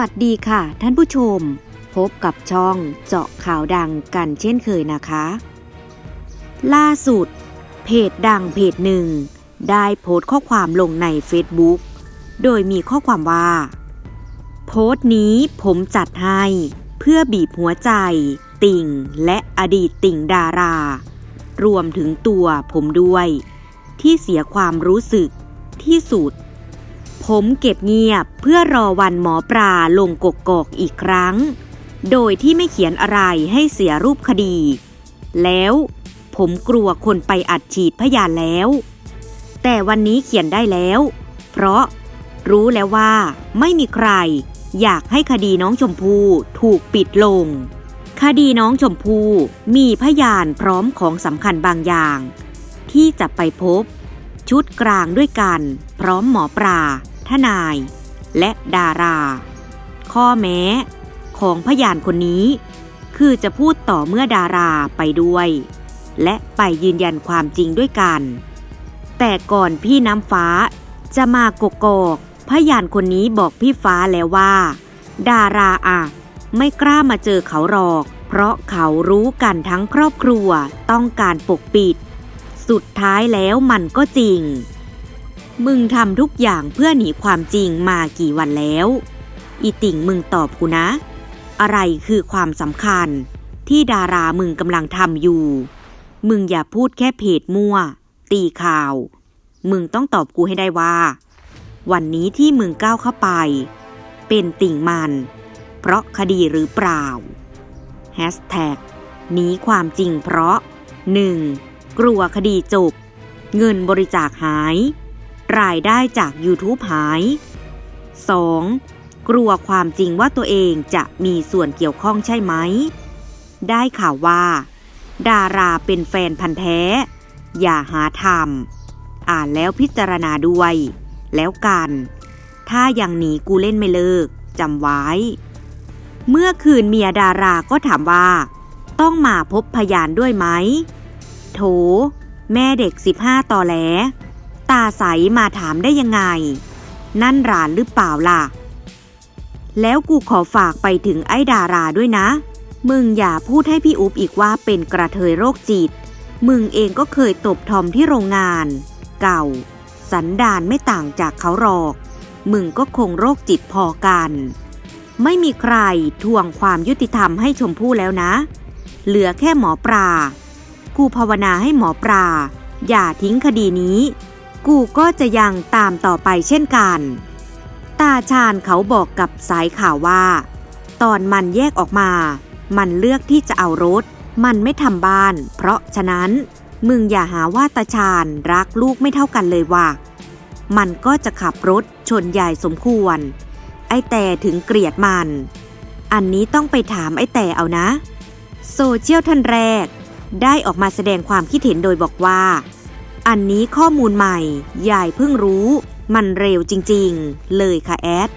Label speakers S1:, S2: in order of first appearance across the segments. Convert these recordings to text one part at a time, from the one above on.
S1: วัสดีค่ะ ท่านผู้ชม พบกับช่องเจาะข่าวดังกันเช่นเคยนะคะ ล่าสุด เพจดังเพจหนึ่ง ได้โพสต์ข้อความลงใน Facebook โดยมีข้อความว่า โพสต์นี้ผมจัดให้เพื่อบีบหัวใจ ติ่ง และอดีตติ่งดารา รวมถึงตัวผมด้วย ที่เสียความรู้สึกที่สุด ผมเก็บเงียบเพื่อรอวันหมอปลาลงกกกอกอีกครั้ง โดยที่ไม่เขียนอะไรให้เสียรูปคดี แล้วผมกลัวคนไปอัดฉีดพยานแล้ว แต่วันนี้เขียนได้แล้ว เพราะรู้แล้วว่าไม่มีใครอยากให้คดีน้องชมพู่ถูกปิดลง คดีน้องชมพู่มีพยานพร้อมของสำคัญบางอย่าง ที่จะไปพบ ชุดกลางด้วยกัน พร้อมหมอปลา ทนาย และดารา ข้อแม้ ของพยานคนนี้ คือจะพูดต่อเมื่อดาราไปด้วย และไปยืนยันความจริงด้วยกัน แต่ก่อนพี่น้ำฟ้าจะมากกอกพยานคนนี้บอกพี่ฟ้าแล้วว่า ดาราอะไม่กล้ามาเจอเขาหรอก เพราะเขารู้กันทั้งครอบครัวต้องการปกปิด สุดท้ายแล้วมันก็จริง มึงทำทุกอย่างเพื่อหนีความจริงมากี่วันแล้ว อีติ่งมึงตอบกูนะ อะไรคือความสำคัญ ที่ดารามึงกำลังทำอยู่ มึงอย่าพูดแค่เพจมั่ว ตีข่าว มึงต้องตอบกูให้ได้ว่า วันนี้ที่มึงก้าวเข้าไป เป็นติ่งมัน เพราะคดีหรือเปล่าแฮชแท็กหนีความจริงเพราะ 1. กลัวคดีจบ เงินบริจาคหาย รายได้จาก YouTube หาย 2. กลัวความจริงว่าตัวเองจะมีส่วนเกี่ยวข้องใช่ไหม ได้ข่าวว่า ดาราเป็นแฟนพันธ์แท้ อย่าหาทำอ่านแล้วพิจารณาด้วย แล้วกัน ถ้ายังหนีกูเล่นไม่เลิกจำไว้ เมื่อคืนเมียดาราก็ถามว่า ต้องมาพบพยานด้วยไหม โถ แม่เด็ก 15 ต่อแหล ตาใสมาถามได้ยังไง นั่นหลานหรือเปล่าล่ะ แล้วกูขอฝากไปถึงไอ้ดาราด้วยนะ มึงอย่าพูดให้พี่อุ๊บอีกว่าเป็นกระเทยโรคจิต มึงเองก็เคยตบทอมที่โรงงาน เก่า สันดานไม่ต่างจากเขาหรอก มึงก็คงโรคจิตพอกัน ไม่มีใครทวงความยุติธรรมให้ชมพู่แล้วนะ เหลือแค่หมอปลากูภาวนาให้หมอปลาอย่าทิ้งคดีนี้ กูก็จะยังตามต่อไปเช่นกัน ตาชาญเขาบอกกับสายข่าวว่า ตอนมันแยกออกมา มันเลือกที่จะเอารถ มันไม่ทำบ้าน เพราะฉะนั้นมึงอย่าหาว่าตาชาญรักลูกไม่เท่ากันเลยว่ะ มันก็จะขับรถชนยายสมควร ไอ้แต่ถึงเกลียดมัน อันนี้ต้องไปถามไอ้แต่เอานะ โซเชียลท่านแรก ได้ออกมาแสดงความคิดเห็นโดยบอกว่า อันนี้ข้อมูลใหม่ยายเพิ่งรู้ มันเร็วจริงๆ เลยค่ะแอด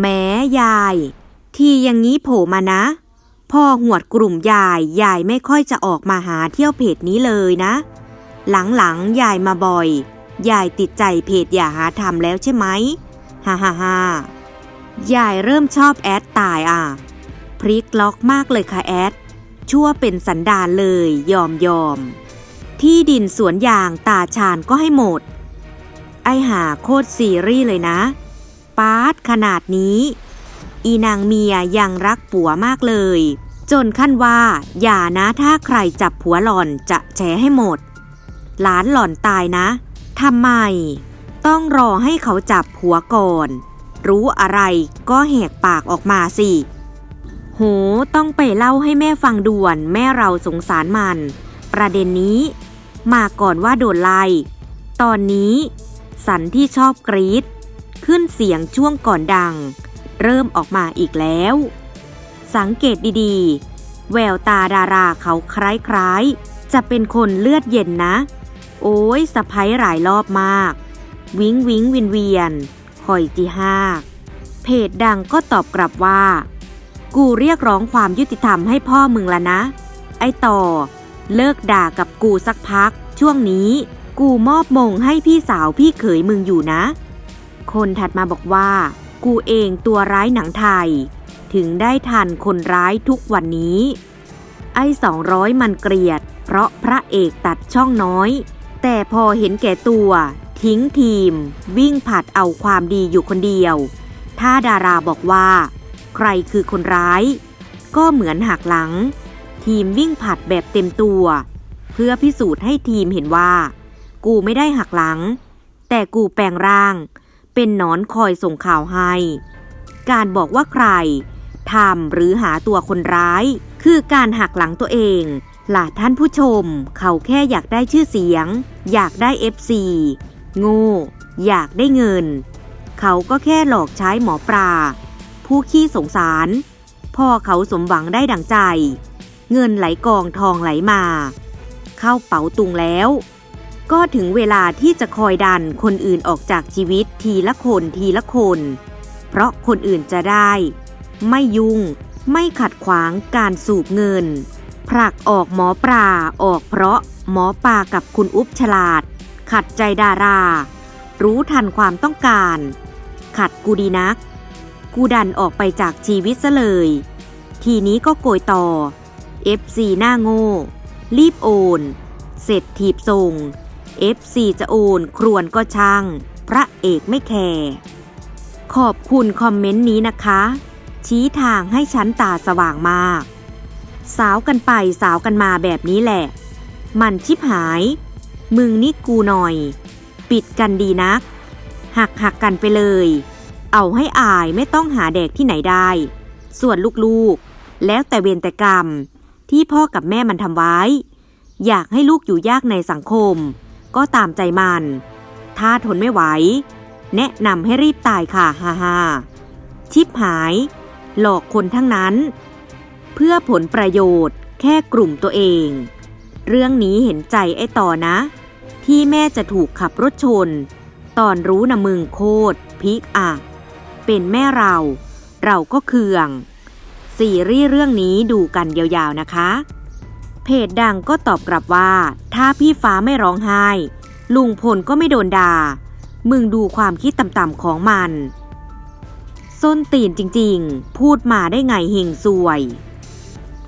S1: แม้ยาย ที่อย่างนี้โผล่มานะ พ่อหวดกลุ่มยาย ยายไม่ค่อยจะออกมาหาเที่ยวเพจนี้เลยนะ หลังๆ ยายมาบ่อย ยายติดใจเพจอย่าหาทำแล้วใช่ไหมฮ่าฮ่าฮ่ายายเริ่มชอบแอดตายอะพลิกล็อกมากเลยค่ะแอด ชั่วเป็นสันดานเลยยอมยอม ที่ดินสวนยางตาชาญก็ให้หมด ไอหาโคตรซีรีส์เลยนะ ปาร์ตขนาดนี้ อีนางเมียยังรักผัวมากเลย จนขั้นว่า อย่านะถ้าใครจับผัวหล่อนจะแฉให้หมด หลานหล่อนตายนะทำไม ต้องรอให้เขาจับผัวก่อน รู้อะไรก็แหกปากออกมาสิโหต้องไปเล่าให้แม่ฟังด่วน แม่เราสงสารมัน ประเด็นนี้ มาก่อนว่าโดนไล่ตอนนี้ สันที่ชอบกรีด ขึ้นเสียงช่วงก่อนดัง เริ่มออกมาอีกแล้ว สังเกตดีๆ แววตาดาราเขาคล้ายๆ จะเป็นคนเลือดเย็นนะ โอ้ยสะพ้ยหลายรอบมาก วิงวิงวินเวียนคอยจีห้าเพจดังก็ตอบกลับว่า กูเรียกร้องความยุติธรรมให้พ่อมึงละนะ ไอต่อ เลิกด่ากับกูสักพัก ช่วงนี้ กูมอบมงให้พี่สาวพี่เขยมึงอยู่นะ คนถัดมาบอกว่า กูเองตัวร้ายหนังไทย ถึงได้ทันคนร้ายทุกวันนี้ ไอ้สองร้อยมันเกลียด เพราะพระเอกตัดช่องน้อย แต่พอเห็นแก่ตัว ทิ้งทีม วิ่งผัดเอาความดีอยู่คนเดียว ถ้าดาราบอกว่า ใครคือคนร้าย ก็เหมือนหักหลัง ทีมวิ่งผัดแบบเต็มตัว เพื่อพิสูจน์ให้ทีมเห็นว่า กูไม่ได้หักหลัง แต่กูแปลงร่าง เป็นนอนคอยส่งข่าวให้ การบอกว่าใครทำหรือหาตัวคนร้าย คือการหักหลังตัวเองล่ะท่านผู้ชม เขาแค่อยากได้ชื่อเสียง อยากได้ FC โง่อยากได้เงิน เขาก็แค่หลอกใช้หมอปลาผู้ขี้สงสาร พอเขาสมหวังได้ดังใจ เงินไหลกองทองไหลมา เข้าเป๋าตุงแล้ว ก็ถึงเวลาที่จะคอยดันคนอื่นออกจากชีวิตทีละคนทีละคน เพราะคนอื่นจะได้ ไม่ยุ่ง ไม่ขัดขวางการสูบเงิน ผลักออกหมอปลาออกเพราะหมอปลากับคุณอุ๊บฉลาด ขัดใจดารา รู้ทันความต้องการ ขัดกูดีนัก กูดันออกไปจากชีวิตซะเลย ทีนี้ก็โกยต่อ FC หน้าโง่ รีบโอน เสร็จถีบส่ง FC จะโอน ครวนก็ช่าง พระเอกไม่แคร์ขอบคุณคอมเมนต์นี้นะคะ ชี้ทางให้ฉันตาสว่างมาก สาวกันไปสาวกันมาแบบนี้แหละ มันชิบหาย มึงนี่กูหน่อย ปิดกันดีนัก หักหักกันไปเลย เอาให้อายไม่ต้องหาแดกที่ไหนได้ ส่วนลูกๆ แล้วแต่เวรแต่กรรม ที่พ่อกับแม่มันทำไว้ อยากให้ลูกอยู่ยากในสังคม ก็ตามใจมัน ถ้าทนไม่ไหว แนะนำให้รีบตายค่ะฮ่าฮ่าชิบหาย หลอกคนทั้งนั้น เพื่อผลประโยชน์แค่กลุ่มตัวเอง เรื่องนี้เห็นใจไอ้ต่อนะ ที่แม่จะถูกขับรถชน ตอนรู้นะมึงโคตรพีกอะเป็นแม่เรา เราก็เคือง ซีรีส์เรื่องนี้ดูกันยาวๆนะคะ เพจดังก็ตอบกลับว่า ถ้าพี่ฟ้าไม่ร้องไห้ ลุงพลก็ไม่โดนด่า มึงดูความคิดต่ำๆของมัน ส้นตีนจริงๆ พูดมาได้ไงเฮงซวย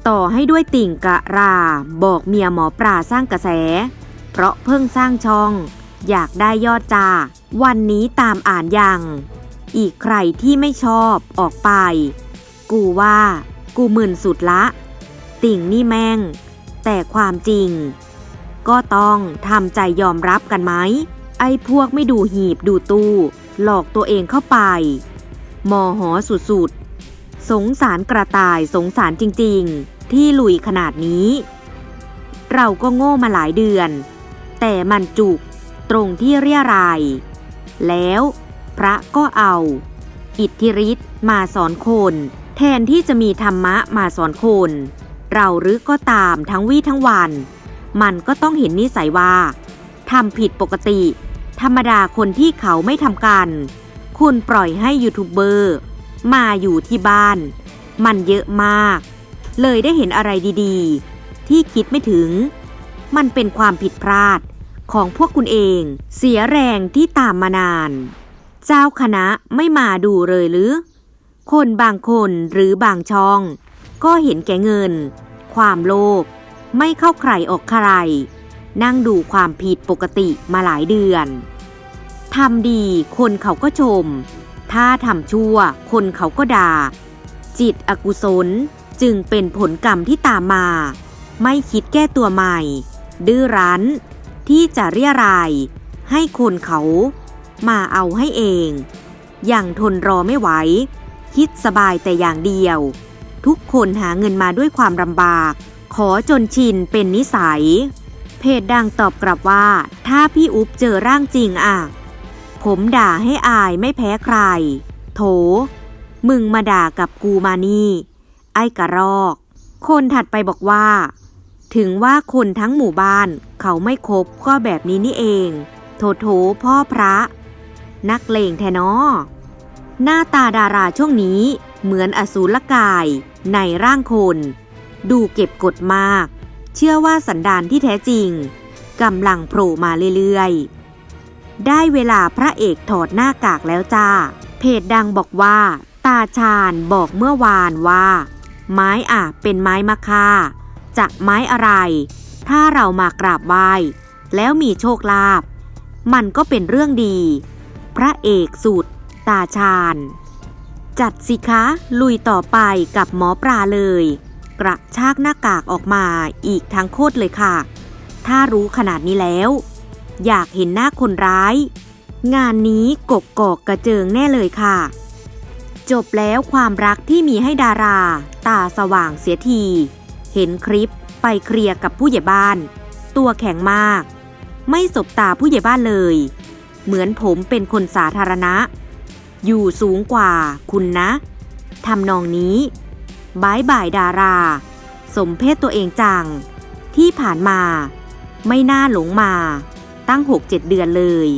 S1: ต่อให้ด้วยติ่งกะรา บอกเมียหมอปลาสร้างกระแส เพราะเพิ่งสร้างช่อง อยากได้ยอดจ้าวันนี้ตามอ่านยัง อีกใครที่ไม่ชอบออกไป กูว่า กูหมึนสุดละ ติ่งนี่แม่ง แต่ความจริง ก็ต้องทำใจยอมรับกันไหม ไอ้พวกไม่ดูหีบดูตู้ หลอกตัวเองเข้าไป มอหอสุดๆ สงสารกระต่ายสงสารจริงๆ ที่ลุยขนาดนี้ เราก็โง่มาหลายเดือน แต่มันจุกตรงที่เรียรายแล้วพระก็เอา อิทธิฤทธิ์มาสอนคน แทนที่จะมีธรรมะมาสอนคน เราหรือก็ตามทั้งวี่ทั้งวัน มันก็ต้องเห็นนิสัยว่าทำผิดปกติ ธรรมดาคนที่เขาไม่ทำกัน คุณปล่อยให้ยูทูบเบอร์มาอยู่ที่บ้าน มันเยอะมาก เลยได้เห็นอะไรดีๆ ที่คิดไม่ถึง มันเป็นความผิดพลาดของพวกคุณเอง เสียแรงที่ตามมานาน เจ้าคณะไม่มาดูเลยหรือ คนบางคนหรือบางช่อง ก็เห็นแก่เงิน ความโลภไม่เข้าใครออกใคร นั่งดูความผิดปกติมาหลายเดือนทำดีคนเขาก็ชม ถ้าทำชั่วคนเขาก็ด่า จิตอกุศลจึงเป็นผลกรรมที่ตามมา ไม่คิดแก้ตัวใหม่ ดื้อรั้น ที่จะเรียราย ให้คนเขา มาเอาให้เอง อย่างทนรอไม่ไหว คิดสบายแต่อย่างเดียว ทุกคนหาเงินมาด้วยความลำบาก ขอจนชินเป็นนิสัย เพจดังตอบกลับว่า ถ้าพี่อุ๊บเจอร่างจริงอะ ผมด่าให้อายไม่แพ้ใคร โถ มึงมาด่ากับกูมานี่ ไอ้กระรอก คนถัดไปบอกว่า ถึงว่าคนทั้งหมู่บ้าน เขาไม่คบก็แบบนี้นี่เอง โถโถพ่อพระ นักเลงแทนอ หน้าตาดาราช่วงนี้เหมือนอสูรกาย ในร่างคน ดูเก็บกดมาก เชื่อว่าสันดานที่แท้จริงกำลังโผล่มาเรื่อยๆ ได้เวลาพระเอกถอดหน้ากากแล้วจ้า เพจดังบอกว่า ตาชาญบอกเมื่อวานว่า ไม้อะเป็นไม้มะค่าจากไม้อะไร ถ้าเรามากราบไหว้ แล้วมีโชคลาภมันก็เป็นเรื่องดี พระเอกสุด ตาชาญ จัดสิคะลุยต่อไปกับหมอปลาเลย กระชากหน้ากากออกมาอีกทั้งโคตรเลยค่ะ ถ้ารู้ขนาดนี้แล้ว อยากเห็นหน้าคนร้าย งานนี้กกกอกกระเจิงแน่เลยค่ะ จบแล้วความรักที่มีให้ดารา ตาสว่างเสียที เห็นคลิปไปเคลียร์กับผู้ใหญ่บ้าน ตัวแข็งมาก ไม่สบตาผู้ใหญ่บ้านเลย เหมือนผมเป็นคนสาธารณะ อยู่สูงกว่าคุณนะทำนองนี้บายบายดารา สมเพศตัวเองจัง ที่ผ่านมา ไม่น่าหลงมา ตั้ง6-7เดือนเลย